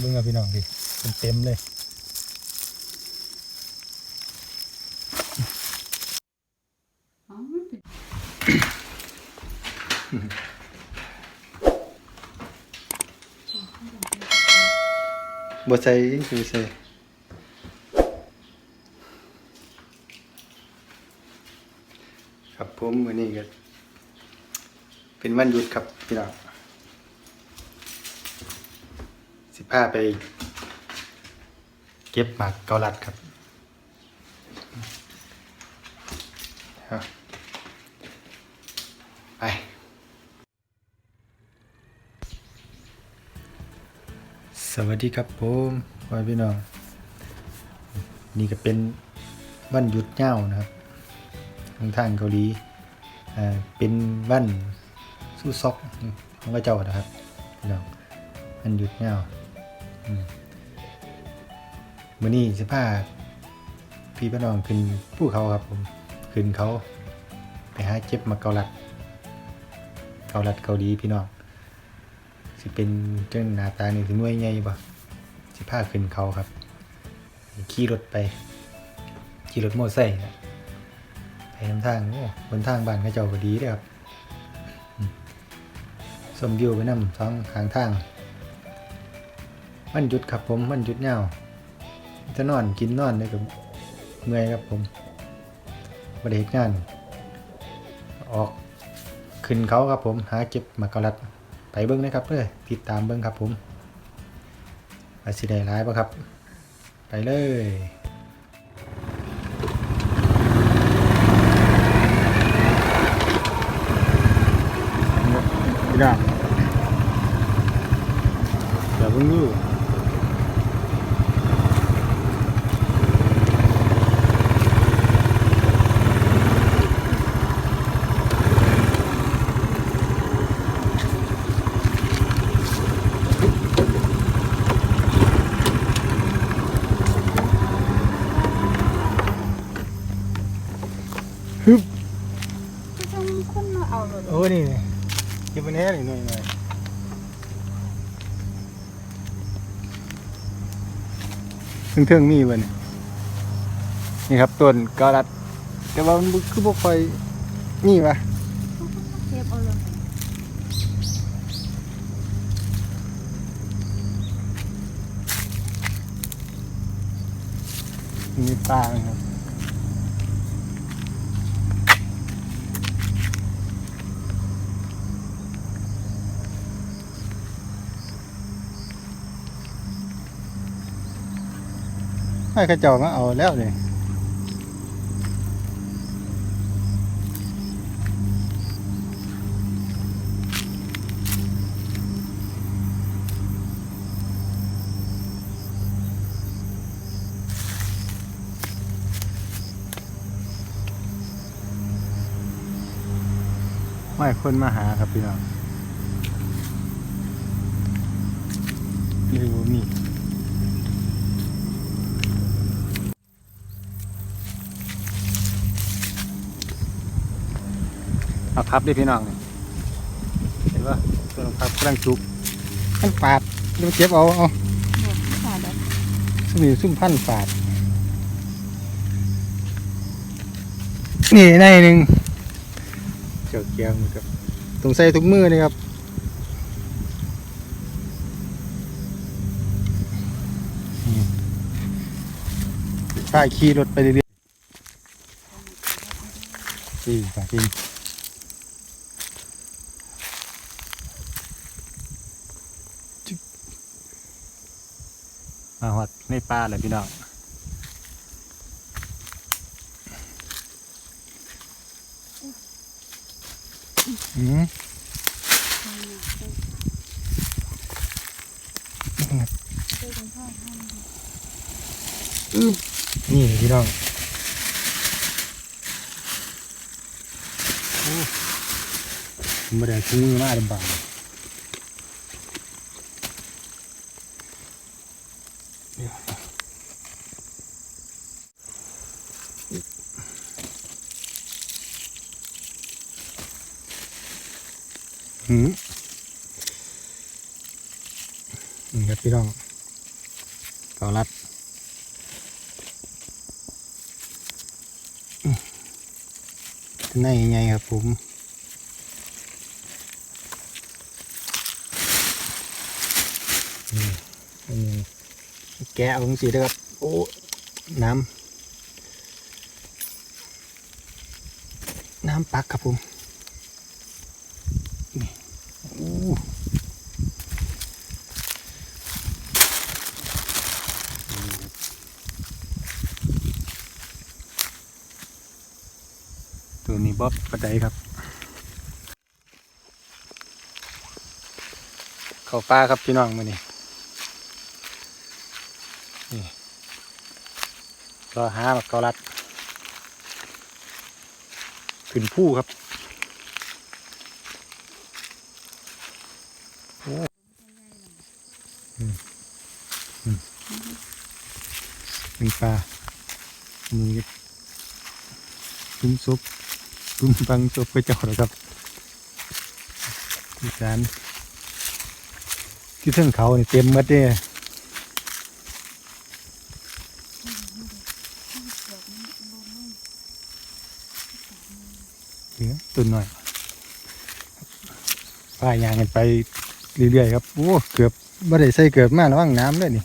เบิ่งเอาพี่น้องดิเต็มเลยอ๋อมันเป็นบ่ใส่คือใส่ครับผมมื้อนี้ก็เป็นวันหยุดครับพี่น้องสิ พาไปเก็บหมากเกาลัดครับไปสวัสดีครับผมพ่อพี่น้อง นี่ก็เป็นวันหยุดยานะครับทางทางเกาหลีอ่าเป็นวันสู้ซอกของพระเจ้านะครับพี่น้องวันหยุดยาวอื มมื้อนี้สิพาพี่พี่น้องขึ้นภูเขาครับผม ขึ้นเขาไปหาเจ็บมาเกาลัด เกาลัดเกาหลีพี่น้องสิเป็นเจ้าหน้าตานี่สิหน่วยใหญ่บ่สิพาขึ้นเขาครับขี่รถไปขี่รถมอเตอร์ไซค์ไปนำทางโอ้บนทางบ้านเขาเจ้าก็ดีเด้อครับอืมสมวิวไปนำสองข้างทาง มันหยุดครับผมมันหยุดยาจะนอนกินนอนเลยกับเมื่อยครับผมบ่ได้เฮ็ดงาน ออกขึ้นเขาครับผม หาเก็บมากกะลัดไปเบิ้งนะครับเพื่อติดตามเบิ้งครับผมว่าสิได้ร้ายปะครับ ไปเลยพี่น้องเดี๋ยวเพิ่งดู เอานี่เก็บไปแน่หน่อยหน่อยหน่อยถึงถึงมีว้ยนี่นี่ครับต้นกาลัด แต่ว่ามันคือบ่ค่อยนี่วะเก็บเอาเลยมีปลาครับ ให้ข้าเจ้ามาเอาแล้วเลยไม่คนมาหาครับพี่น้องเลยบ่มี เอาพับดิพี่น้องนี่เห็นว่าตัวพับกำลังจุกมันปาดเดี๋ยวเจ็บเอาเอาบอกขาดแล้วซุ่มนี่ซุ่มพันปาด นี่ในหนึ่งเกี่ยวเกียงครับต้องใส่ทุกมือเลยครับนี่ป้ายขี่รถไปเรื่อยๆจริงป่ะจริง มาหอดในป่าเลยพี่น้องอืมนี่พี่น้องโอ้ไม่ได้ชูมือมาดำบาง หืมนี่ครับพี่น้องเกาลัดอืมตัวไหนใหญ่ครับผมนี่อันนี้แกะเอาจังสีนะครับ โอ้ น้ำ น้ำปักครับผม นี่โอ้ตัวนี้ บ๊อบกระไดครับ เขาป้าครับพี่น้องมานี่นี่รอหาแบักเกาลัด ขึ้นผู้ครับโอ้อืมอืมเป็นปลานี่ก็ตุ้มซุป ตุ้มบังซุปกระเจ้าแล้วครับที่การที่เทิงเขาเนี่เต็มหมดเลยเหลือตัวหน่อยป้ายางกันไปเรื่อยๆครับ โอ้ เกือบบ่ได้ใส่เกือบมาระวังน้ำเลยนี่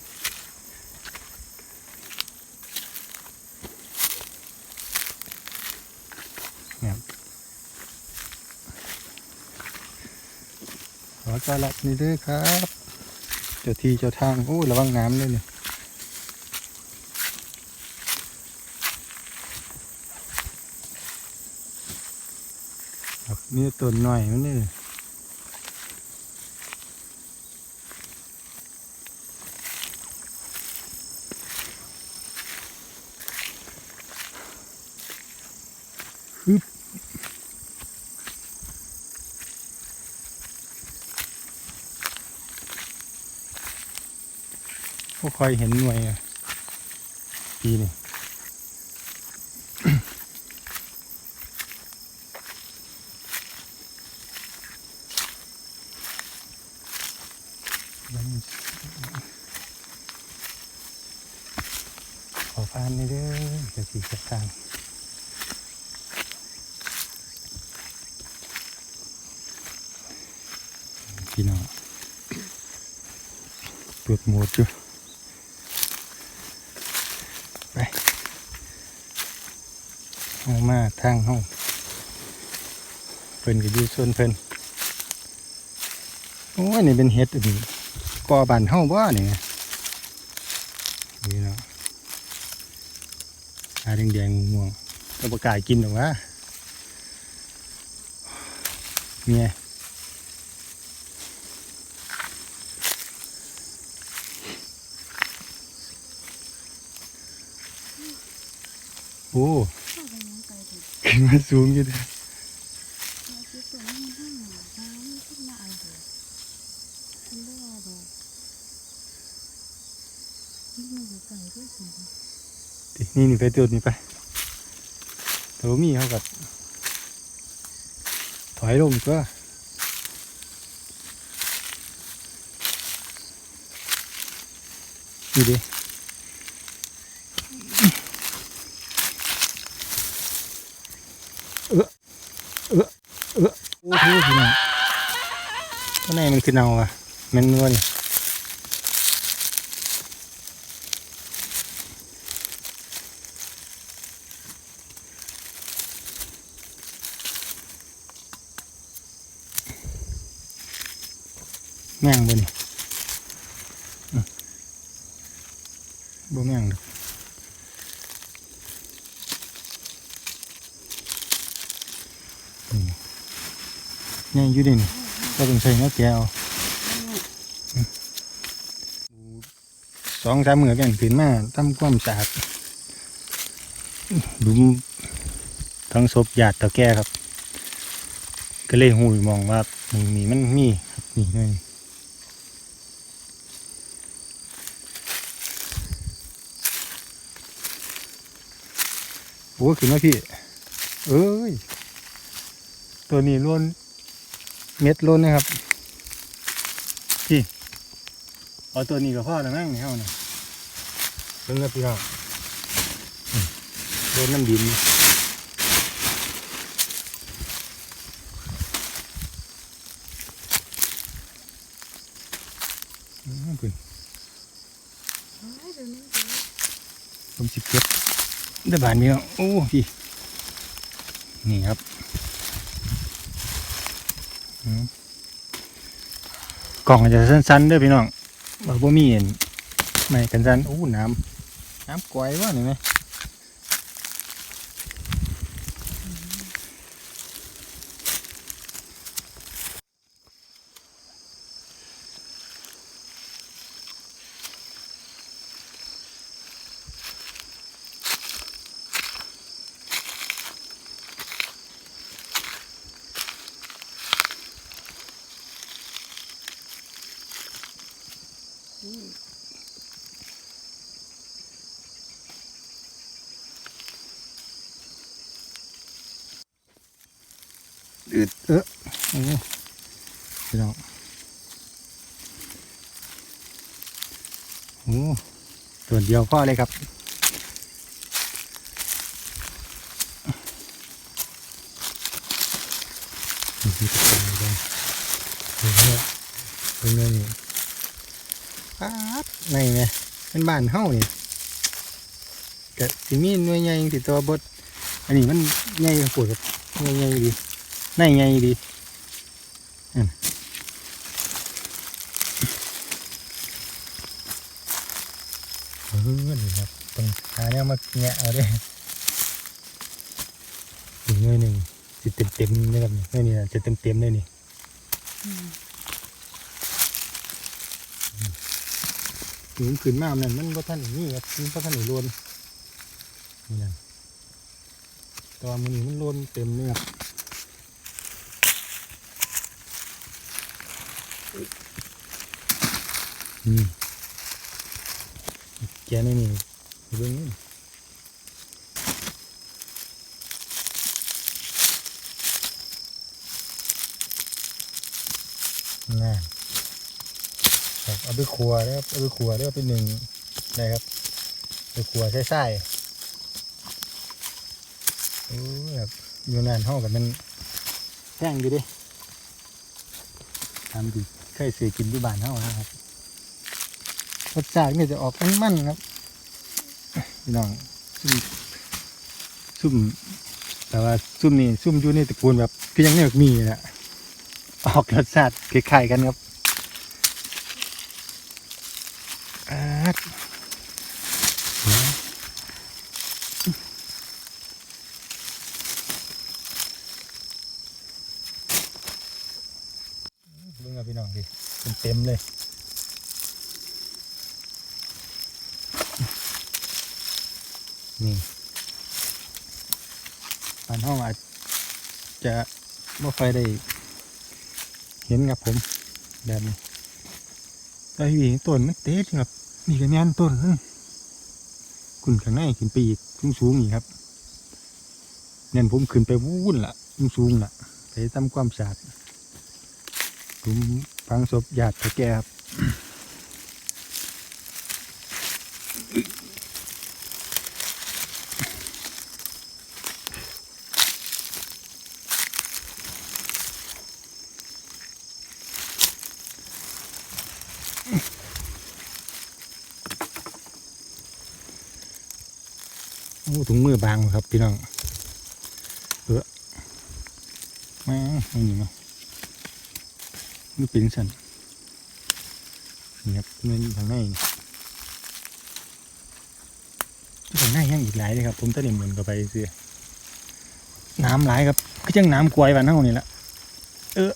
เนี่ย ลัดนี่ด้วยครับ เจ้าที่เจ้าทางโอ้ระวังน้ำเลยนี่ครับนี่ต้นหน่อยมันนี่ฮึบ ก็คอยเห็นหน่วยอะปีนี่ขอพานนี่เด้อจะสีจะทางพี่น้องเปิดหมดอยู่ไปเอามาทางห้องเพิ่นก็อยู่ส่วนเพิ่นโอ้ยนี่เป็นเห็ดอันนี้กอบานเฮาบ่นี่นี่เนาะอาแดงๆม่วงๆก็บ่กล้ากินหรอกวะเนี่ยโอ้ มาสูงอยู่เด้อนี้มันห้างหนาน้ำขึ้นมาเอาเถอะฉันเลือกเถอะนี่มันอยู่ได้วยสิตินี่นี่ไปตัวนี้ไปโถมีเขากับถอยลงตัวนี่ดิเออเออเออโอ้โหพี่น้องข้างในมัน คือเนาอะแมันนัวนี่แม่งบ่นี่อืมบ่แม่งดอกนี่แม่งอยู่ดินี่ ก็ต้องใช้เนื้อแกะเอาอืมสองสามมือแก่นขึ้นมาทำความสะอาดหลุมทั้งศพหยาดตะแก่ครับ ก็เลยหูยมองว่ามึงนี่มันมีครับนี่เลยโอ้ขึ้นมาพี่ เอ้ย ตัวนี้ล้วน เม็ดล้นนะครับ พี่เอาตัวนี้กับพ่อแล้วมั้งเนี่ยเอาเนี่ยเพิ่งครับพี่น้องโดนน้ำดินอืมคุณเฮ้ยเดี๋ยวนี้เดี๋ยวนี้ผมสิเก็บได้บานนี้โอ้พี่ นี่ครับ กล่องอาจจะสั้นๆเด้อพี่น้องบอกว่ามีเห็นไม่กันสั้นอู้น้ำน้ำกวยว่าหนึ่ไหมอืดเออ โอ้พี่น้องโอ้ตัวเดียวพอเลยครับนี่คือตัวอะไรกันเห็นเป็นไงนี่ป๊าดในไงเป็นบ้านเฮ้านี่กะสิมีหน่วยใหญ่ติดตัวบดอันนี้มันใหญ่ปวดกับหน่ใหญ่ดีในใหญ่ดีนั่นเออนี่ครับต้องหา เนี่ยเอาเด้หน่วยหนึ่งสิเต็มเต็มๆเลยครับนี่หน่วยนี่นะจะเต็มเต็มเลยนี่อืมถึงขึ้นมานั่นมันบ่ทันนี่ครับมันบ่ทันได้โลนนี่นั่นแตัวามันนี่มันโลนเต็มเลยครับนี่แกนี่นี่เบิ่งนี่น่า ครับ เอาไปครัวแล้วเอาไปครัวแล้วเอาไปหนึ่งได้ครับไปครัวใส่ไส้โอ้แบบอยู่นานห้องกับมันแพงอยู่ดิทำดีเคยซื้อกินที่บ้านเฮานะครับรสชาตินี่จะออกมันๆครับพี่น้องซุ่มซุ่ม แต่ว่าซุ่มนี่ซุ่มอยู่ในตระกูลแบบคือยังไม่มีแหละออกรสชาติคล้ายๆกันครับ อาดเดี๋ยวเบิ่งเอาพี่น้องดิ เลย นี่บ้านห้องอาจจะไม่ค่อยได้ เห็นครับผมแบบนี้ไอ้หวีต้นมันเต๊ดครับ นี่ก็แม่นต้นนึงขึ้นข้างในขึ้นไปอีกสูงสูงๆอีกครับเนี่ยผมขึ้นไปวุ่นละสูงสูงละไปทำความสะอาดผม ฟังศพญาติแกครับโอ้ถุงมือบางครับพี่น้องเออมาเอานี่มา นี่เป็นสันนี่ครับมันอยู่ข้างในนี่ข้างในยังอีกหลายเลยครับ ผมตะเด็นเหมือนกับไปเสียน้ำหลายครับก็จังน้ำกวยวันเท่านี่แหละเออ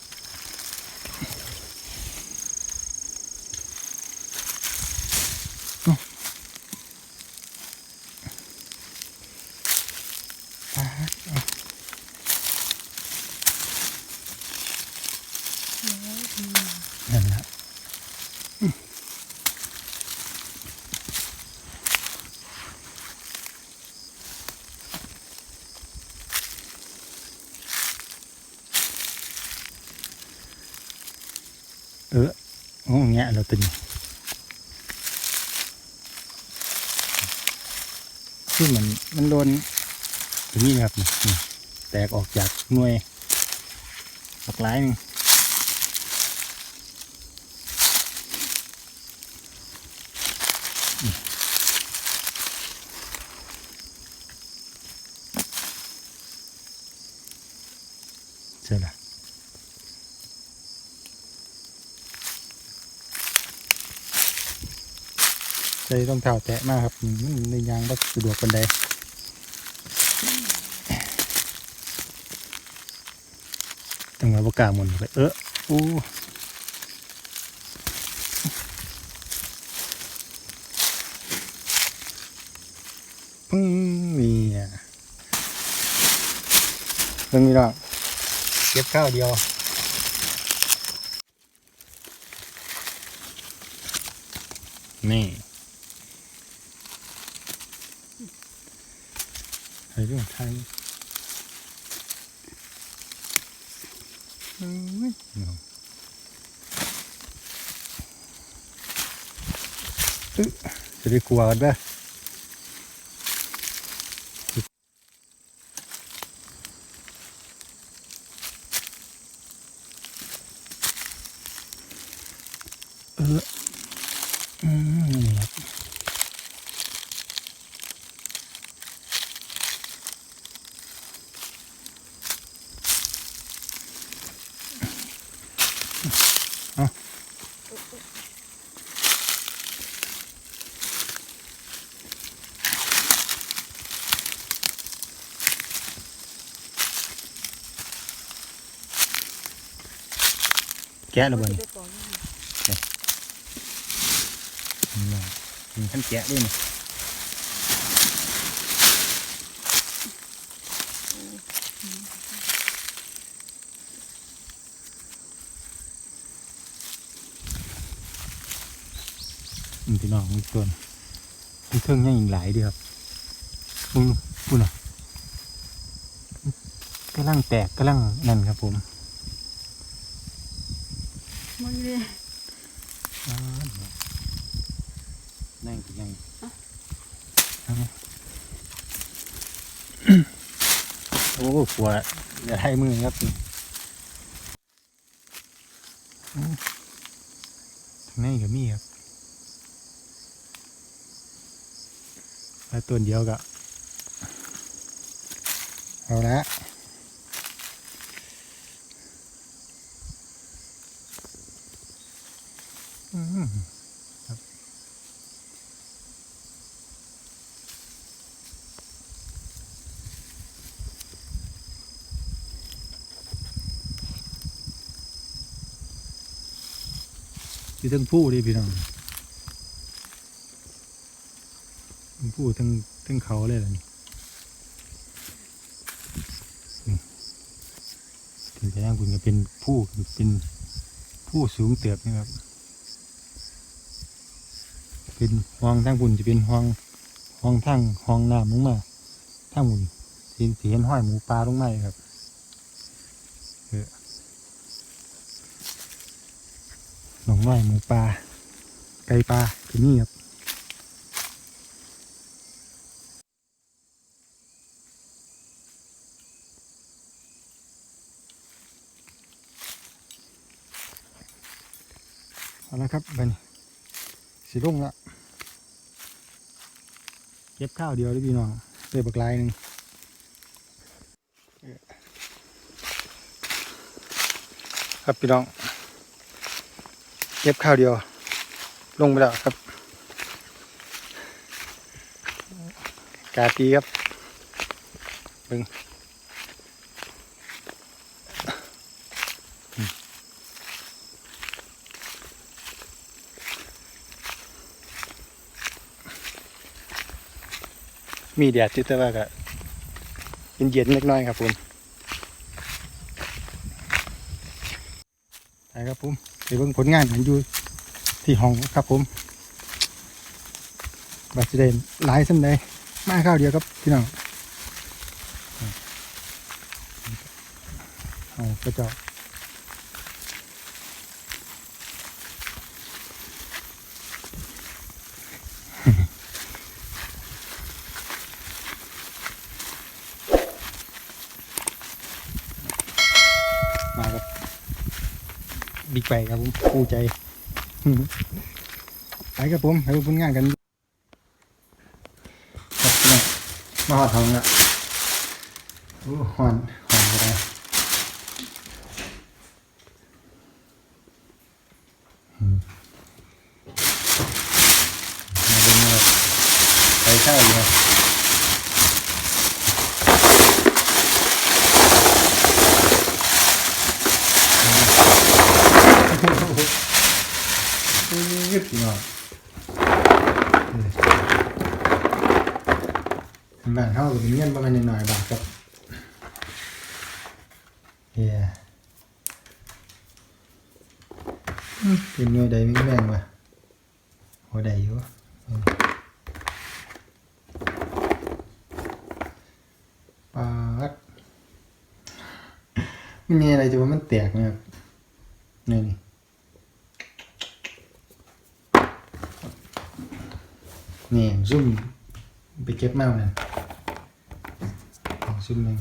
โอ้เงี้ยเราตึงคือเหมือนมันโดนอย่งนี้ครับ แตกออกจากหน่วยหลากหลายนึง ใจต้องเท้าแตะมากครับในยางก็สะดวกกันใดตั้งแต่ว่ากาหมุนไปเออโอ้พึ่งมีอะเพิ่งมีหรอกเก็บข้าวเดียวนี่ ไอ้เรื่องไทยเอ้ยเอาอึ๊ะจะได้กลัวกันปะเแกะระเบิดไปก่อนนี่มีขั้นแกะด้วยนี่อืมพี่น้องมีตัวน่ะมีเครื่องยังอีกหลายเดีครับมึงพูดน่ะกำลังแตกกำลังนั่นครับผม มันเลย อ่านั่งก็ยัง โอ้ปวดอย่าให้มือครับนี่อืมทางนก็มีครับแล้วตัวเดียวก็เอาละอืม อยู่ทั้งผู้ดิพี่น้องทั้งผู้ทั้งทั้งเขาเลยล่ะนี่ถึงจะย่างคุณก็เป็นผู้เป็นผู้สูงเติบนะครับ เป็นห้องทางบุญจะเป็นห้องห้องทางห้องน้ำลงมาทางบุญสีสีเห็นห้อยหมูปลาลงมาครับเออ หนองน้อยหมูปลาไก่ปลาที่นี่ครับเอาละครับบันสีลงละเก็บข้าวเดียวเด้พี่น้องเตยบักลายหนึ่งครับพี่น้อง เก็บข้าวเดียว ลงไปแล้วครับ กาตีครับบึงมีแดดที่แต่ว่าก็เย็นๆเล็กน้อยครับผมไปครับผม ไปเบิ่งผลงานของอยู่ที่ห้องครับผมบัตรเดนหลายสันใดมาข้าวเดียวครับพี่น้องเอากระจาะ บิ๊กไบค์ครับผมคู่ใจไปครับผมไปผลงานกันครับพี่มาหอดทองละโอ้หอนหอนก็ได้มาดูนะไปข้าเลย ยึด พี่น้องบ้านเฮาก็เป็นเงินประมาณหน่อยๆบาทครับเฮียอืมเป็นหน่วยใดแม่งว่ะหัวใดอยู่อืมปาดมันมีอะไรจะว่ามันแตกไหมครับนี่นี่ นี่ซุ่มไปเก็บมาเนี่ยซุ่มหนึ่ง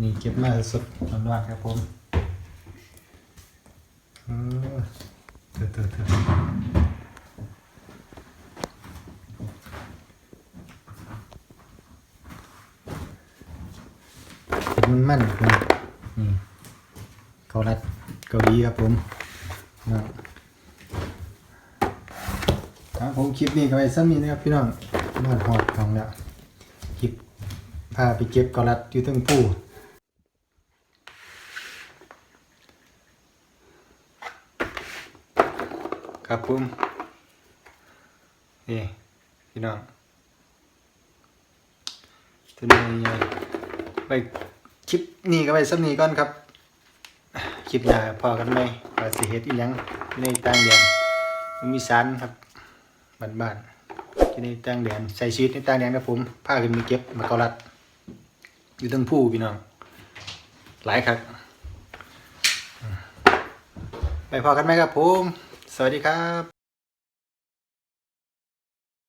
นี่เก็บมาสดร้อนๆครับผมเออเถอะเถอะเถอะมันมั่นคุณนี่เกาลัดเกาหลีครับผมนะ คลิปนี้ก็ไปซ้ำนี้นะครับพี่น้องนอนหอดของแล้วคลิปพาไปเก็บกอลัดอยู่ทั้งผู้ครับผมนี่พี่น้องตัวนี้ไปคลิปนี้ก็ไปซ้ำนี้ก่อนครับ คลิปหน้าพอกันไหมว่าสิเฮ็ดอีหยังในต่างแดนมีสารครับ บ้านๆที่นี่ตั้งแดนใส่ชีวิตในตั้งแดนครับผมพาขึ้นมาเก็บมาเกาลัด อยู่ตั้งผู้พี่น้อง หลายครับไปพอกันไหมครับผม สวัสดีครับ